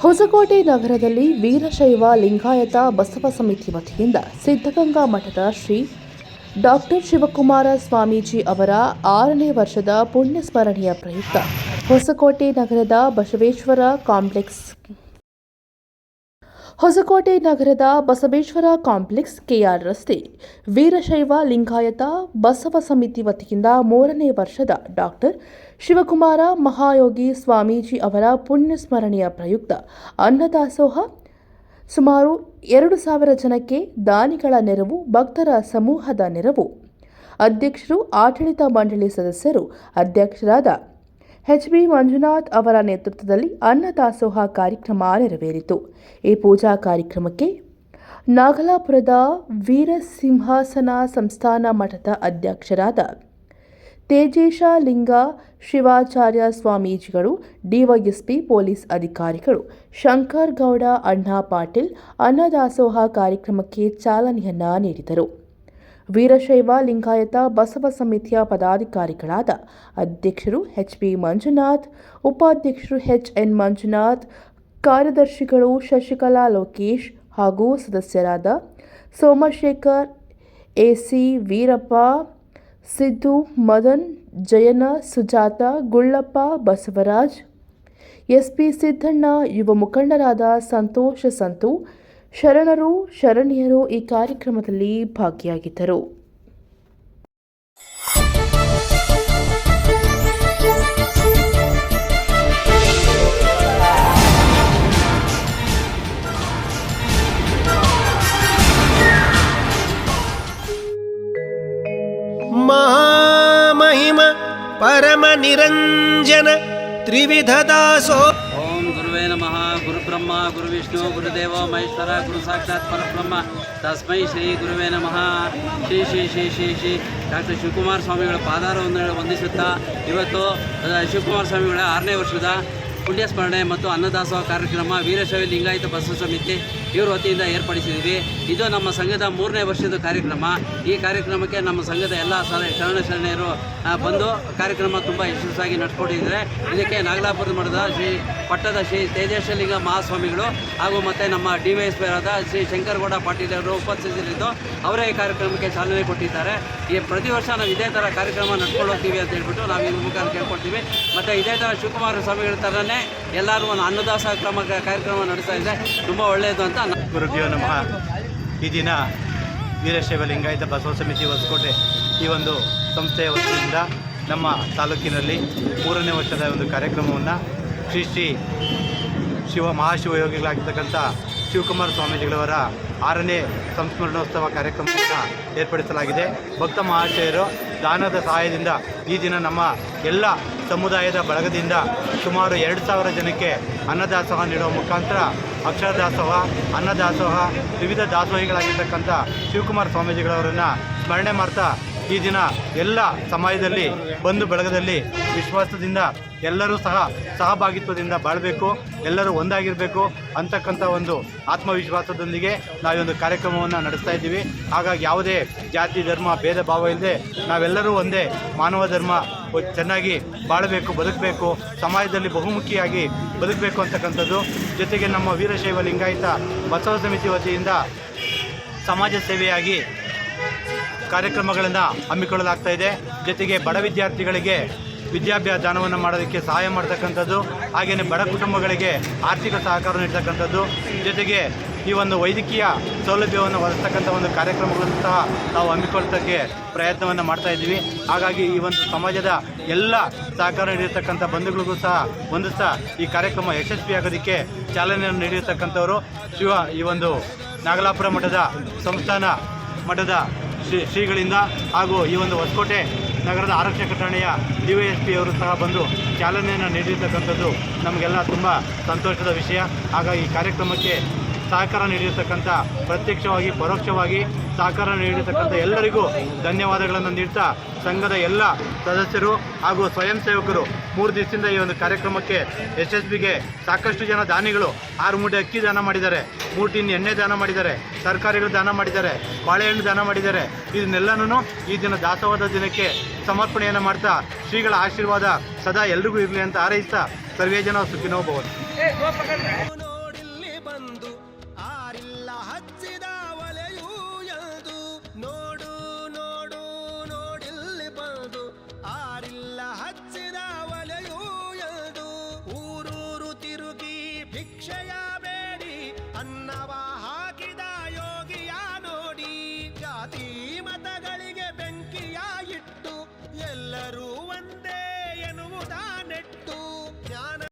ಹೊಸಕೋಟೆ ನಗರದಲ್ಲಿ ವೀರಶೈವ ಲಿಂಗಾಯತ ಬಸವ ಸಮಿತಿ ವತಿಯಿಂದ ಸಿದ್ಧಗಂಗಾ ಮಠದ ಶ್ರೀ ಡಾಕ್ಟರ್ ಶಿವಕುಮಾರ ಸ್ವಾಮೀಜಿ ಅವರ ಆರನೇ ವರ್ಷದ ಪುಣ್ಯ ಸ್ಮರಣೆಯ ಪ್ರಯುಕ್ತ ಹೊಸಕೋಟೆ ನಗರದ ಬಸವೇಶ್ವರ ಕಾಂಪ್ಲೆಕ್ಸ್ ಹೊಸಕೋಟೆ ನಗರದ ಬಸವೇಶ್ವರ ಕಾಂಪ್ಲೆಕ್ಸ್ ಕೆಆರ್ ರಸ್ತೆ, ವೀರಶೈವ ಲಿಂಗಾಯತ ಬಸವ ಸಮಿತಿ ವತಿಯಿಂದ ಮೂರನೇ ವರ್ಷದ ಡಾಕ್ಟರ್ ಶಿವಕುಮಾರ ಮಹಾಯೋಗಿ ಸ್ವಾಮೀಜಿ ಅವರ ಪುಣ್ಯ ಸ್ಮರಣೆಯ ಪ್ರಯುಕ್ತ ಅನ್ನದಾಸೋಹ, ಸುಮಾರು ಎರಡು ಸಾವಿರ ಜನಕ್ಕೆ ದಾನಿಗಳ ನೆರವು, ಭಕ್ತರ ಸಮೂಹದ ನೆರವು. ಅಧ್ಯಕ್ಷರು ಆಡಳಿತ ಮಂಡಳಿ ಸದಸ್ಯರು, ಅಧ್ಯಕ್ಷರಾದ ಎಚ್ ಬಿ ಮಂಜುನಾಥ್ ಅವರ ನೇತೃತ್ವದಲ್ಲಿ ಅನ್ನದಾಸೋಹ ಕಾರ್ಯಕ್ರಮ ನೆರವೇರಿತು. ಈ ಪೂಜಾ ಕಾರ್ಯಕ್ರಮಕ್ಕೆ ನಾಗಲಾಪುರದ ವೀರಸಿಂಹಾಸನ ಸಂಸ್ಥಾನ ಮಠದ ಅಧ್ಯಕ್ಷರಾದ ತೇಜೇಶ ಲಿಂಗ, ಶಿವಾಚಾರ್ಯ ಸ್ವಾಮೀಜಿಗಳು, ಡಿವೈಎಸ್ಪಿ ಪೊಲೀಸ್ ಅಧಿಕಾರಿಗಳು, ಶಂಕರ್ ಗೌಡ, ಅಣ್ಣಾ ಪಾಟೀಲ್ ಅನ್ನದಾಸೋಹ ಕಾರ್ಯಕ್ರಮಕ್ಕೆ ಚಾಲನೆಯನ್ನ ನೀಡಿದರು. ವೀರಶೈವ ಲಿಂಗಾಯತ ಬಸವ ಸಮಿತಿಯ ಪದಾಧಿಕಾರಿಗಳಾದ ಅಧ್ಯಕ್ಷರು ಎಚ್ ಪಿ ಮಂಜುನಾಥ್, ಉಪಾಧ್ಯಕ್ಷರು ಎಚ್ ಎನ್ ಮಂಜುನಾಥ್, ಕಾರ್ಯದರ್ಶಿಗಳು ಶಶಿಕಲಾ ಲೋಕೇಶ್ ಹಾಗೂ ಸದಸ್ಯರಾದ Somashekar A C Veerappa, Siddu, Madan Jayana Sujatha, Gullappa, Basavaraj, SP Siddanna, ಯುವ ಮುಖಂಡರಾದ ಸಂತೋಷ, ಸಂತು ಶರಣರು ಶರಣಿಯರು ಈ ಕಾರ್ಯಕ್ರಮದಲ್ಲಿ ಭಾಗಿಯಾಗಿದ್ದರು. ಮಹಾಮಹಿಮ ಪರಮ ನಿರಂಜನ ಗುರುವಿಷ್ಣು ಗುರುದೇವ ಮಹೇಶ್ವರ, ಗುರು ಸಾಕ್ಷಾತ್ ಪರಬ್ರಹ್ಮ. ತಸ್ಮೈ ಶ್ರೀ ಗುರುವೇ ನಮಃ. ಶ್ರೀ ಶ್ರೀ ಶ್ರೀ ಶ್ರೀ ಶ್ರೀ. ಡಾಕ್ಟರ್ ಶಿವಕುಮಾರ ಸ್ವಾಮಿಗಳ ಪಾದಾರವನ್ನು ವಂದಿಸುತ್ತಾ, ಇವತ್ತು ಶಿವಕುಮಾರ ಸ್ವಾಮಿಗಳ ಆರನೇ ವರ್ಷದ ಪುಣ್ಯ ಸ್ಮರಣೆ ಮತ್ತು ಅನ್ನದಾಸೋಹ ಕಾರ್ಯಕ್ರಮ ವೀರಶೈವ ಲಿಂಗಾಯತ ಬಸವ ಸಮಿತಿ ಇವ್ರ ವತಿಯಿಂದ ಏರ್ಪಡಿಸಿದ್ದೀವಿ. ಇದು ನಮ್ಮ ಸಂಘದ ಮೂರನೇ ವರ್ಷದ ಕಾರ್ಯಕ್ರಮ. ಈ ಕಾರ್ಯಕ್ರಮಕ್ಕೆ ನಮ್ಮ ಸಂಘದ ಎಲ್ಲ ಶರಣ ಶರಣೆಯರು ಬಂದು ಕಾರ್ಯಕ್ರಮ ತುಂಬ ಯಶಸ್ವಿಯಾಗಿ ನಡ್ಸ್ಕೊಂಡಿದ್ದಾರೆ. ಇದಕ್ಕೆ ನಾಗಲಾಪುರದ ಮಠದ ಶ್ರೀ ಪಟ್ಟದ ಶ್ರೀ ತೇಜೇಶಲಿಂಗ ಮಹಾಸ್ವಾಮಿಗಳು ಹಾಗೂ ಮತ್ತು ನಮ್ಮ D Y S Shri Shankaragouda Patil ಅವರು ಉಪಸ್ಥಿತರಿದ್ದು ಅವರೇ ಈ ಕಾರ್ಯಕ್ರಮಕ್ಕೆ ಚಾಲನೆ ಕೊಟ್ಟಿದ್ದಾರೆ. ಈ ಪ್ರತಿ ವರ್ಷ ನಾವು ಇದೇ ಥರ ಕಾರ್ಯಕ್ರಮ ನಡ್ಕೊಂಡು ಹೋಗ್ತೀವಿ ಅಂತ ಹೇಳ್ಬಿಟ್ಟು ನಾವು ಇದ್ರ ಮುಖಾಂತರ ಕೇಳ್ಕೊಡ್ತೀವಿ ಮತ್ತು ಇದೇ ಥರ ಶಿವಕುಮಾರ ಸ್ವಾಮಿಗಳ ಥರನೇ ಎಲ್ಲರೂ ಒಂದು ಅನ್ನದಾಸ ಕ್ರಮ ಕಾರ್ಯಕ್ರಮ ನಡೆಸ್ತಾ ಇದೆ ತುಂಬ ಒಳ್ಳೆಯದು ಅಂತ ಗುರುಭ್ಯೋ ನಮಃ. ಈ ದಿನ ವೀರಶೈವ ಲಿಂಗಾಯತ ಬಸವ ಸಮಿತಿ ಹೊಸಕೋಟೆ ಈ ಒಂದು ಸಂಸ್ಥೆಯ ವತಿಯಿಂದ ನಮ್ಮ ತಾಲೂಕಿನಲ್ಲಿ ಮೂರನೇ ವರ್ಷದ ಒಂದು ಕಾರ್ಯಕ್ರಮವನ್ನು ಶ್ರೀ ಶ್ರೀ ಶಿವ ಮಹಾಶಿವಯೋಗಿಗಳಾಗಿರ್ತಕ್ಕಂಥ ಶಿವಕುಮಾರ ಸ್ವಾಮೀಜಿಗಳವರ ಆರನೇ ಸಂಸ್ಮರಣೋತ್ಸವ ಕಾರ್ಯಕ್ರಮವನ್ನು ಏರ್ಪಡಿಸಲಾಗಿದೆ. ಭಕ್ತ ಮಹಾಶಯರು ದಾನದ ಸಹಾಯದಿಂದ ಈ ದಿನ ನಮ್ಮ ಎಲ್ಲ ಸಮುದಾಯದ ಬಳಗದಿಂದ ಸುಮಾರು ಎರಡು ಸಾವಿರ ಜನಕ್ಕೆ ಅನ್ನದಾಸೋಹ ನೀಡುವ ಮುಖಾಂತರ ಅಕ್ಷರ ದಾಸೋಹ ಅನ್ನದಾಸೋಹ, ವಿವಿಧ ದಾಸೋಹಿಗಳಾಗಿರ್ತಕ್ಕಂಥ ಶಿವಕುಮಾರ ಸ್ವಾಮೀಜಿಗಳವರನ್ನು ಸ್ಮರಣೆ ಮಾಡ್ತಾ ಈ ದಿನ ಎಲ್ಲ ಸಮಾಜದಲ್ಲಿ ಬಂಧು ಬಳಗದಲ್ಲಿ ವಿಶ್ವಾಸದಿಂದ ಎಲ್ಲರೂ ಸಹ ಸಹಭಾಗಿತ್ವದಿಂದ ಬಾಳಬೇಕು, ಎಲ್ಲರೂ ಒಂದಾಗಿರಬೇಕು ಅಂತಕ್ಕಂಥ ಒಂದು ಆತ್ಮವಿಶ್ವಾಸದೊಂದಿಗೆ ನಾವು ಒಂದು ಕಾರ್ಯಕ್ರಮವನ್ನು ನಡೆಸ್ತಾ ಇದ್ದೀವಿ. ಹಾಗಾಗಿ ಯಾವುದೇ ಜಾತಿ, ಧರ್ಮ, ಭೇದ, ಭಾವ ಇಲ್ಲದೆ ನಾವೆಲ್ಲರೂ ಒಂದೇ ಮಾನವ ಧರ್ಮ ಚೆನ್ನಾಗಿ ಬಾಳಬೇಕು, ಬದುಕಬೇಕು, ಸಮಾಜದಲ್ಲಿ ಬಹುಮುಖಿಯಾಗಿ ಬದುಕಬೇಕು ಅಂತಕ್ಕಂಥದ್ದು. ಜೊತೆಗೆ ನಮ್ಮ ವೀರಶೈವ ಲಿಂಗಾಯತ ಬಸವ ಸಮಿತಿ ವತಿಯಿಂದ ಸಮಾಜ ಸೇವೆಯಾಗಿ ಕಾರ್ಯಕ್ರಮಗಳನ್ನು ಹಮ್ಮಿಕೊಳ್ಳಲಾಗ್ತಾ ಇದೆ. ಜೊತೆಗೆ ಬಡ ವಿದ್ಯಾರ್ಥಿಗಳಿಗೆ ವಿದ್ಯಾಭ್ಯಾಸ ದಾನವನ್ನು ಮಾಡೋದಕ್ಕೆ ಸಹಾಯ ಮಾಡ್ತಕ್ಕಂಥದ್ದು. ಹಾಗೆಯೇ ಬಡ ಕುಟುಂಬಗಳಿಗೆ ಆರ್ಥಿಕ ಸಹಕಾರ ನೀಡ್ತಕ್ಕಂಥದ್ದು. ಜೊತೆಗೆ ಈ ಒಂದು ವೈದ್ಯಕೀಯ ಸೌಲಭ್ಯವನ್ನು ಒದಗಿಸ್ತಕ್ಕಂಥ ಒಂದು ಕಾರ್ಯಕ್ರಮಗಳನ್ನು ಸಹ ನಾವು ಹಮ್ಮಿಕೊಳ್ಳೋದಕ್ಕೆ ಪ್ರಯತ್ನವನ್ನು ಮಾಡ್ತಾ ಇದ್ದೀವಿ. ಹಾಗಾಗಿ ಈ ಒಂದು ಸಮಾಜದ ಎಲ್ಲ ಸಹಕಾರ ನೀಡಿರ್ತಕ್ಕಂಥ ಬಂಧುಗಳಿಗೂ ಸಹ ಹೊಂದಿಸ್ತಾ ಈ ಕಾರ್ಯಕ್ರಮ ಯಶಸ್ವಿಯಾಗೋದಕ್ಕೆ ಚಾಲನೆಯನ್ನು ನೀಡಿರ್ತಕ್ಕಂಥವರು ಶಿವ ಈ ಒಂದು ನಾಗಲಾಪುರ ಮಠದ ಸಂಸ್ಥಾನ ಮಠದ ಶ್ರೀ ಶ್ರೀಗಳಿಂದ ಹಾಗೂ ಈ ಒಂದು ಹೊಸಕೋಟೆ ನಗರದ ಆರಕ್ಷಕ ಠಾಣೆಯ ಡಿ ವೈ ಎಸ್ ಪಿ ಅವರು ಸಹ ಬಂದು ಚಾಲನೆಯನ್ನು ನೀಡಿರ್ತಕ್ಕಂಥದ್ದು ನಮಗೆಲ್ಲ ತುಂಬ ಸಂತೋಷದ ವಿಷಯ. ಹಾಗಾಗಿ ಈ ಕಾರ್ಯಕ್ರಮಕ್ಕೆ ಸಹಕಾರ ನೀಡಿರ್ತಕ್ಕಂಥ, ಪ್ರತ್ಯಕ್ಷವಾಗಿ, ಪರೋಕ್ಷವಾಗಿ ಸಹಕಾರ ನೀಡಿರ್ತಕ್ಕಂಥ ಎಲ್ಲರಿಗೂ ಧನ್ಯವಾದಗಳನ್ನು ನೀಡ್ತಾ ಸಂಘದ ಎಲ್ಲ ಸದಸ್ಯರು ಹಾಗೂ ಸ್ವಯಂ ಸೇವಕರು ಮೂರು ದಿವಸದಿಂದ ಈ ಒಂದು ಕಾರ್ಯಕ್ರಮಕ್ಕೆ ಯಶಸ್ವಿಗೆ ಸಾಕಷ್ಟು ಜನ ದಾನಿಗಳು ಆರು ಮೂಟೆ ಅಕ್ಕಿ ದಾನ ಮಾಡಿದ್ದಾರೆ ಮೂಟಿನ ಟಿನ್ ಎಣ್ಣೆ ದಾನ ಮಾಡಿದ್ದಾರೆ, ತರಕಾರಿಗಳು ದಾನ ಮಾಡಿದ್ದಾರೆ, ಬಾಳೆಹಣ್ಣು ದಾನ ಮಾಡಿದ್ದಾರೆ. ಇದನ್ನೆಲ್ಲನೂ ಈ ದಿನ ದಾಸವಾದ ದಿನಕ್ಕೆ ಸಮರ್ಪಣೆಯನ್ನು ಮಾಡ್ತಾ ಶ್ರೀಗಳ ಆಶೀರ್ವಾದ ಸದಾ ಎಲ್ರಿಗೂ ಇರಲಿ ಅಂತ ಹಾರೈಸ್ತಾ ಸರ್ವೇ ಜನ ಸುಖಿನೋ ಭವತ್ತು